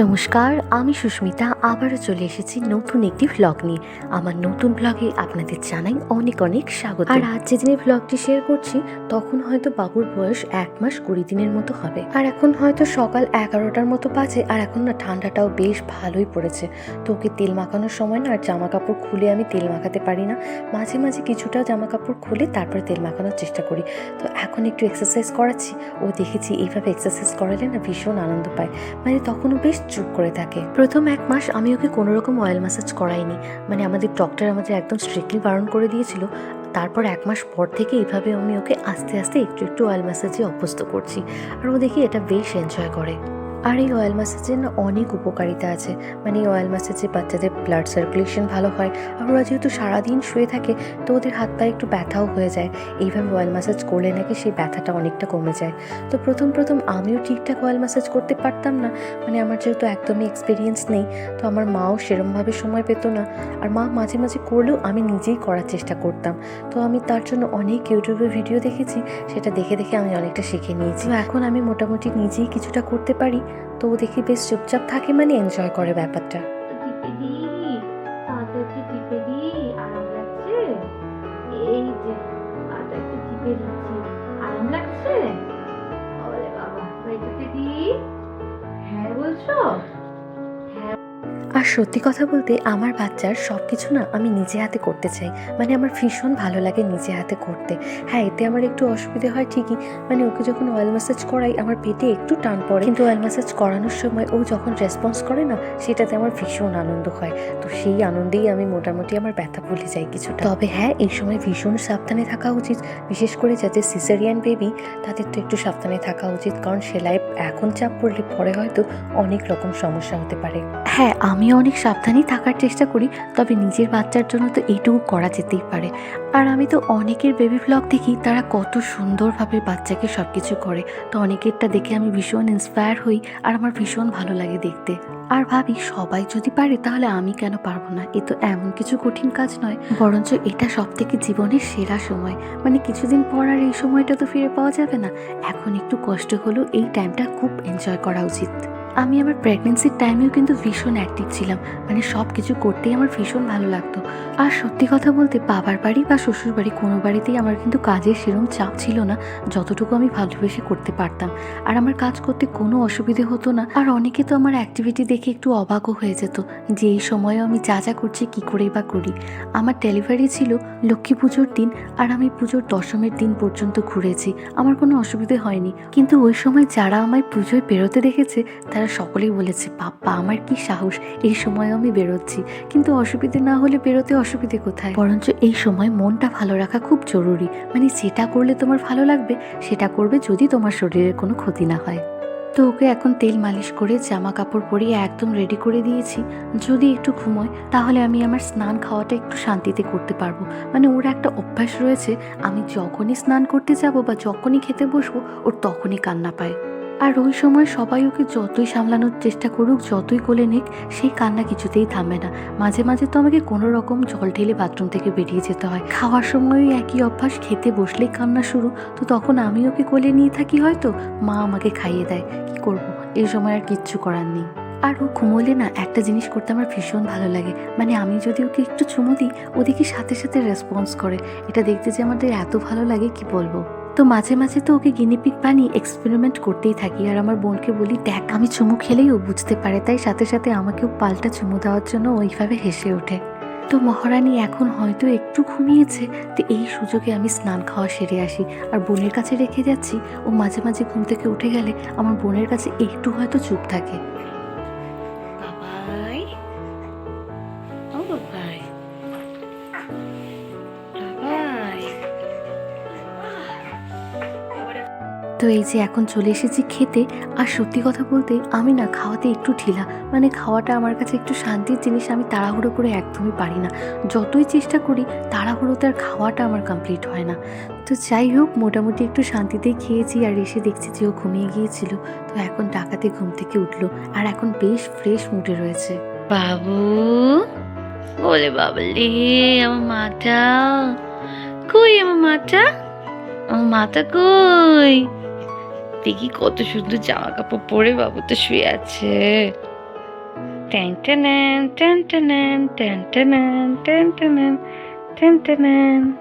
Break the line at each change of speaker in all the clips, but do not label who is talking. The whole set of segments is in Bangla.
নমস্কার, আমি সুস্মিতা, আবারও চলে এসেছি নতুন একটি ভ্লগ নিয়ে। আমার নতুন ভ্লগে আপনাদের জানাই অনেক অনেক স্বাগত। আর আজ যেদিনে ভ্লগটি শেয়ার করছি, তখন হয়তো বাবুর বয়স এক মাস কুড়ি দিনের মতো হবে। আর এখন হয়তো সকাল এগারোটার মতো বাজে, আর এখন না ঠান্ডাটাও বেশ ভালোই পড়েছে। তো ওকে তেল মাখানোর সময় না আর জামা কাপড় খুলে আমি তেল মাখাতে পারি না। মাঝে মাঝে কিছুটা জামা কাপড় খুলে তারপরে তেল মাখানোর চেষ্টা করি। তো এখন একটু এক্সারসাইজ করাচ্ছি। ও দেখেছি এইভাবে এক্সারসাইজ করালে না ভীষণ আনন্দ পায়। মানে তখনও বেশ চুপ করে থাকে। প্রথম এক মাস আমি ওকে কোনো রকম অয়েল ম্যাসাজ করাইনি। মানে আমাদের ডক্টর আমাদের একদম স্ট্রিক্টলি বারণ করে দিয়েছিল। তারপর এক মাস পর থেকে এইভাবে আমি ওকে আস্তে আস্তে একটু একটু অয়েল ম্যাসাজে অভ্যস্ত করছি। আর ও দেখি এটা বেশ এনজয় করে। আর এই অয়েল ম্যাসাজের না অনেক উপকারিতা আছে। মানে এই অয়েল ম্যাসাজে বাচ্চাদের ব্লাড সার্কুলেশন ভালো হয়, আর ওরা যেহেতু সারাদিন শুয়ে থাকে, তো ওদের হাত পায়ে একটু ব্যথাও হয়ে যায়। এইভাবে অয়েল ম্যাসাজ করলে নাকি সেই ব্যথাটা অনেকটা কমে যায়। তো প্রথম প্রথম আমিও ঠিকঠাক অয়েল ম্যাসাজ করতে পারতাম না। মানে আমার যেহেতু একদমই এক্সপিরিয়েন্স নেই, তো আমার মাও সেরমভাবে সময় পেতো না। আর মা মাঝে মাঝে করলেও আমি নিজেই করার চেষ্টা করতাম। তো আমি তার জন্য অনেক ইউটিউবে ভিডিও দেখেছি, সেটা দেখে দেখে আমি অনেকটা শিখে নিয়েছি। এখন আমি মোটামুটি নিজেই কিছুটা করতে পারি। তো ও দেখি বেশ চুপচাপ থাকে মানে এনজয় করে ব্যাপারটা। আর সত্যি কথা বলতে আমার বাচ্চার সব কিছু না আমি নিজে হাতে করতে চাই। মানে আমার ভীষণ ভালো লাগে নিজে হাতে করতে। হ্যাঁ এতে আমার একটু অসুবিধে হয় ঠিকই। মানে ওকে যখন অয়েল ম্যাসাজ করাই, আমার পেটে একটু টান পড়ে। কিন্তু অয়েল ম্যাসাজ করানোর সময় ও যখন রেসপন্স করে না, সেটাতে আমার ভীষণ আনন্দ হয়। তো সেই আনন্দেই আমি মোটামুটি আমার ব্যথা ভুলে যাই কিছুটা। তবে হ্যাঁ এই সময় ভীষণ সাবধানে থাকা উচিত। বিশেষ করে যাদের সিজারিয়ান বেবি তাদের তো একটু সাবধানে থাকা উচিত। কারণ সেলাই এখন চাপ পড়লে পরে হয়তো অনেক রকম সমস্যা হতে পারে। হ্যাঁ আমি অনেক সাবধানেই থাকার চেষ্টা করি, তবে নিজের বাচ্চার জন্য তো এইটুকু করা যেতেই পারে। আর আমি তো অনেকের বেবি ব্লগ দেখি, তারা কত সুন্দরভাবে বাচ্চাকে সব কিছু করে। তো অনেকেরটা দেখে আমি ভীষণ ইন্সপায়ার হই, আর আমার ভীষণ ভালো লাগে দেখতে। আর ভাবি, সবাই যদি পারে, তাহলে আমি কেন পারব না? এ তো এমন কিছু কঠিন কাজ নয়। বরঞ্চ এটা সব থেকে জীবনের সেরা সময়। মানে কিছুদিন পর আর এই সময়টা তো ফিরে পাওয়া যাবে না। এখন একটু কষ্ট হলেও এই টাইমটা খুব এনজয় করা উচিত। আমি আমার প্রেগনেন্সির টাইমেও কিন্তু ভীষণ অ্যাক্টিভ ছিলাম। মানে সব কিছু করতেই আমার ভীষণ ভালো লাগতো। আর সত্যি কথা বলতে, বাবার বাড়ি বা শ্বশুর বাড়ি কোনো বাড়িতেই আমার কিন্তু কাজের সেরম চাপ ছিল না, যতটুকু আমি ভালোবেসে করতে পারতাম। আর আমার কাজ করতে কোনো অসুবিধে হতো না। আর অনেকে তো আমার অ্যাক্টিভিটি দেখে একটু অবাকও হয়ে যেত, যে এই সময়ে আমি যা যা করছি, কী করেই বা করি। আমার ডেলিভারি ছিল লক্ষ্মী পুজোর দিন, আর আমি পুজোর দশমের দিন পর্যন্ত ঘুরেছি। আমার কোনো অসুবিধে হয়নি। কিন্তু ওই সময় যারা আমায় পুজোয় বেরোতে দেখেছে, তারা সকলেই বলেছে, বাপ্পা, আমার কি সাহস? এই সময় আমি বেরোচ্ছি। কিন্তু অসুবিধে না হলে বেরোতে অসুবিধে কোথায়? বরঞ্চ এই সময় মনটা ভালো রাখা খুব জরুরি। মানে যেটা করলে তোমার ভালো লাগবে, সেটা করবে যদি তোমার শরীরের কোনো ক্ষতি না হয়। তো ওকে এখন তেল মালিশ করে জামা কাপড় পরিয়ে একদম রেডি করে দিয়েছি। যদি একটু ঘুমোয়, তাহলে আমি আমার স্নান খাওয়াটা একটু শান্তিতে করতে পারব। মানে ওর একটা অভ্যাস রয়েছে, আমি যখনই স্নান করতে যাব বা যখনই খেতে বসবো, ওর তখনই কান্না পায়। আর ওই সময় সবাই ওকে যতই সামলানোর চেষ্টা করুক, যতই কোলে নিক, সেই কান্না কিছুতেই থামে না। মাঝে মাঝে তো আমাকে কোনো রকম জল ঢেলে বাথরুম থেকে বেরিয়ে যেতে হয়। খাওয়ার সময়ও একই অভ্যাস, খেতে বসলেই কান্না শুরু। তো তখন আমি ওকে কোলে নিয়ে থাকি হয়তো? মা আমাকে খাইয়ে দেয়। কি করব? এই সময় আর কিচ্ছু করার নেই। আর ও ঘুমোলে না, একটা জিনিস করতে আমার ভীষণ ভালো লাগে। মানে আমি যদি ওকে একটু চুমু দিই ওদিকে সাথে সাথে রেসপন্স করে। এটা দেখতে যে আমাদের এত ভালো লাগে, কি বলব? তো মাঝে মাঝে তো ওকে গিনিপিক বানিয়ে এক্সপেরিমেন্ট করতেই থাকি। আর আমার বোনকে বলি, দেখ, আমি চুমু খেলেই ও বুঝতে পারে। তাই সাথে সাথে আমাকেও পাল্টা চুমু দেওয়ার জন্য ওইভাবে হেসে ওঠে। তো মহারানী এখন হয়তো একটু ঘুমিয়েছে, তো এই সুযোগে আমি স্নান খাওয়া সেরে আসি। আর বোনের কাছে রেখে যাচ্ছি, ও মাঝে মাঝে ঘুম থেকে উঠে গেলে আমার বোনের কাছে একটু হয়তো চুপ থাকে। তো এই যে এখন চলে এসেছি খেতে, আর সত্যি কথা বলতে আমি না খাওয়াতে একটু ঢিলা। মানে খাওয়াটা আমার কাছে একটু শান্তির জিনিস, আমি তাড়াহুড়ো করে একদমই পারি না। যতই চেষ্টা করি তাড়াহুড়োতে আর খাওয়াটা আমার কমপ্লিট হয় না। তো যাই হোক, মোটামুটি একটু শান্তিতেই খেয়েছি আর এসে দেখছি যে ও ঘুমিয়ে গিয়েছিল। তো এখন ডাকাতে ঘুম থেকে উঠল আর এখন বেশ ফ্রেশ মুডে রয়েছে।
বাবু ওলে বাবলে, আমার মাটা। কই আমার মাটা? আমার মাটা কই? দেখি কত সুন্দর জামা কাপড় পরে বাবু তো শুয়ে আছে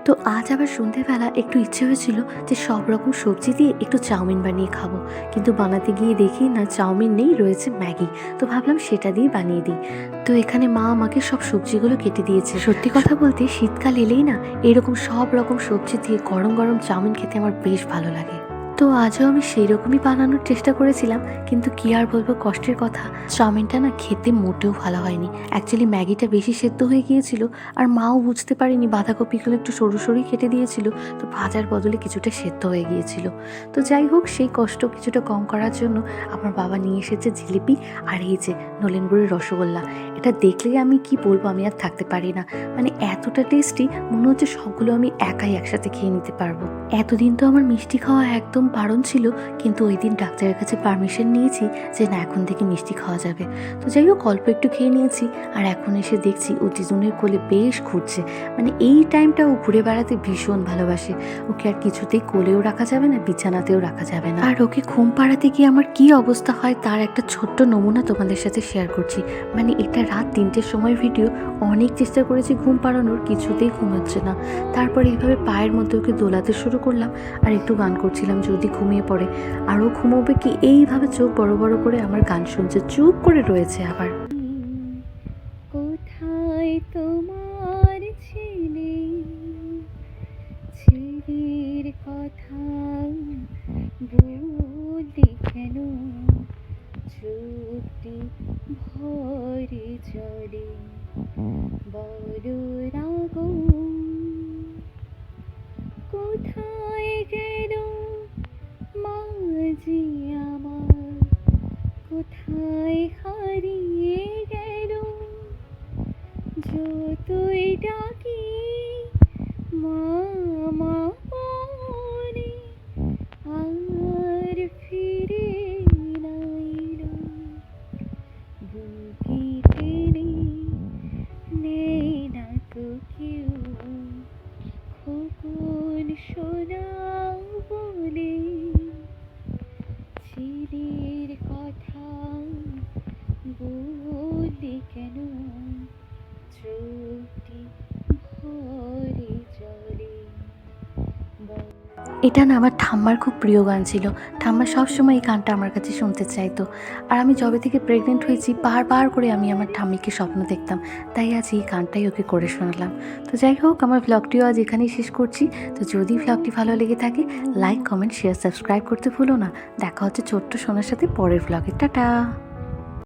তো আজ আবার সন্ধ্যেবেলা একটু ইচ্ছে হয়েছিল যে সব রকম সবজি দিয়ে একটু চাউমিন বানিয়ে খাব কিন্তু বানাতে গিয়ে দেখি না চাউমিন নেই রয়েছে ম্যাগি তো ভাবলাম সেটা দিয়ে বানিয়ে দিই তো এখানে মা আমাকে সব সবজিগুলো কেটে দিয়েছে সত্যি কথা বলতে শীতকাল এলেই না এরকম সব রকম সবজি দিয়ে গরম গরম চাউমিন খেতে আমার বেশ ভালো লাগে তো আজও আমি সেই রকমই বানানোর চেষ্টা করেছিলাম, কিন্তু কি আর বলব কষ্টের কথা। চাউমিনটা না খেতে মোটেও ভালো হয়নি। অ্যাকচুয়ালি ম্যাগিটা বেশি সেদ্ধ হয়ে গিয়েছিল আর মাও বুঝতে পারেনি, বাঁধাকপিগুলো একটু সরু সরুই কেটে দিয়েছিল, তো ভাজার বদলে কিছুটা সেদ্ধ হয়ে গিয়েছিল। তো যাই হোক, সেই কষ্ট কিছুটা কম করার জন্য আমার বাবা নিয়ে এসেছে জিলিপি আর এই যে নলেনগুড়ের রসগোল্লা। এটা দেখলেই আমি কি বলব, আমি আর থাকতে পারি না। মানে এতটা টেস্টি মনে হচ্ছে সবগুলো আমি একাই একসাথে খেয়ে নিতে পারব। এতদিন তো আমার মিষ্টি খাওয়া একদম বারণ ছিল, কিন্তু ওই দিন ডাক্তারের কাছে পারমিশন নিয়েছি যে না, এখন থেকে মিষ্টি খাওয়া যাবে। তো যাই হোক, অল্প একটু খেয়ে নিয়েছি, আর এখন এসে দেখছি ও জিজুনের কোলে বেশ ঘুরছে। মানে এই টাইমটা ও ঘুরে বেড়াতে ভীষণ ভালোবাসে। ওকে আর কিছুতেই কোলেও রাখা যাবে না, বিছানাতেও রাখা যাবে না। আর ওকে ঘুম পাড়াতে গিয়ে আমার কি অবস্থা হয়, তার একটা ছোট্ট নমুনা তোমাদের সাথে শেয়ার করছি। মানে এটা রাত তিনটের সময় ভিডিও অনেক চেষ্টা করেছি ঘুম পাড়ানোর, কিছুতেই ঘুম হচ্ছে না। তারপরে এইভাবে পায়ের মধ্যে ওকে দোলাতে শুরু করলাম, আর একটু গান করছিলাম যদি ঘুমিয়ে পড়ে। আরও ঘুমোবে কি এইভাবে চোখ বড় বড় করে আমার গান শুনছে, চুপ করে রয়েছে আবার।
কোথায় তোমার ছেলে? ছেলের কথা বলতে কেন? চোখটি ভরে চলে। বড় রাগ। মাঝি আমার কোথায় হারিয়ে গেল? যতই ডাকি মা মা বলে আর ফিরে নাইল বুকে চোখটি ভরে চলে।
এটা না আমার ঠাম্মার খুব প্রিয় গান ছিল। ঠাম্মা সবসময় এই গানটা আমার কাছে শুনতে চাইতো। আর আমি যবে থেকে প্রেগনেন্ট হয়েছি, বারবার করে আমি আমার ঠাম্মিকে স্বপ্ন দেখতাম। তাই আজ এই গানটাই ওকে করে শোনালাম। তো যাই হোক, আমার ভ্লগটিও আজ এখানেই শেষ করছি। তো যদি ভ্লগটি ভালো লেগে থাকে লাইক কমেন্ট শেয়ার সাবস্ক্রাইব করতে ভুলো না। দেখা হচ্ছে ছোট্ট সোনার সাথে পরের ভ্লগে টাটা!